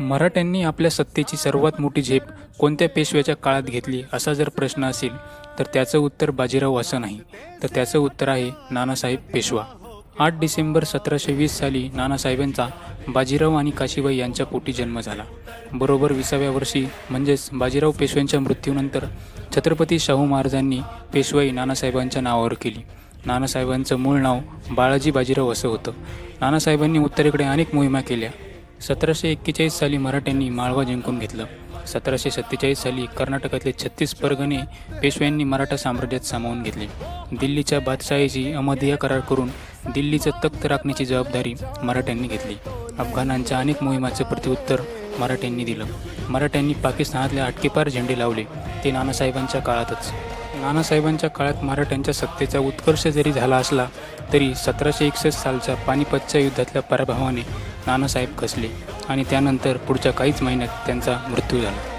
मराठ्यांनी आपल्या सत्तेची सर्वात मोठी झेप कोणत्या पेशव्याच्या काळात घेतली असा जर प्रश्न असेल तर त्याचं उत्तर बाजीराव असं नाही. तर त्याचं उत्तर आहे नानासाहेब पेशवा. आठ डिसेंबर सतराशे वीस साली नानासाहेबांचा बाजीराव आणि काशीबाई यांच्या पोटी जन्म झाला. बरोबर विसाव्या वर्षी म्हणजेच बाजीराव पेशव्यांच्या मृत्यूनंतर छत्रपती शाहू महाराजांनी पेशवाई नानासाहेबांच्या नावावर केली. नानासाहेबांचं मूळ नाव बाळाजी बाजीराव असं होतं. नानासाहेबांनी उत्तरेकडे अनेक मोहिमा केल्या. सतराशे एक्केचाळीस साली मराठ्यांनी माळवा जिंकून घेतलं. सतराशे सत्तेचाळीस साली कर्नाटकातले छत्तीस परगणे पेशव्यांनी मराठा साम्राज्यात सामावून घेतले. दिल्लीच्या बादशाहीची अमधिया करार करून दिल्लीचं तख्त राखण्याची जबाबदारी मराठ्यांनी घेतली. अफगाणांच्या अनेक मोहिमाचं प्रत्युत्तर मराठ्यांनी दिलं. मराठ्यांनी पाकिस्तानातले अटकेपार झेंडे लावले ते नानासाहेबांच्या काळातच. नानासाहेबांच्या काळात मराठ्यांच्या सत्तेचा उत्कर्ष जरी झाला असला तरी सतराशे एकसष्ट सालच्या पानिपतच्या युद्धातल्या पराभवाने नानासाहेब खचले आणि त्यानंतर पुढच्या काहीच महिन्यात त्यांचा मृत्यू झाला.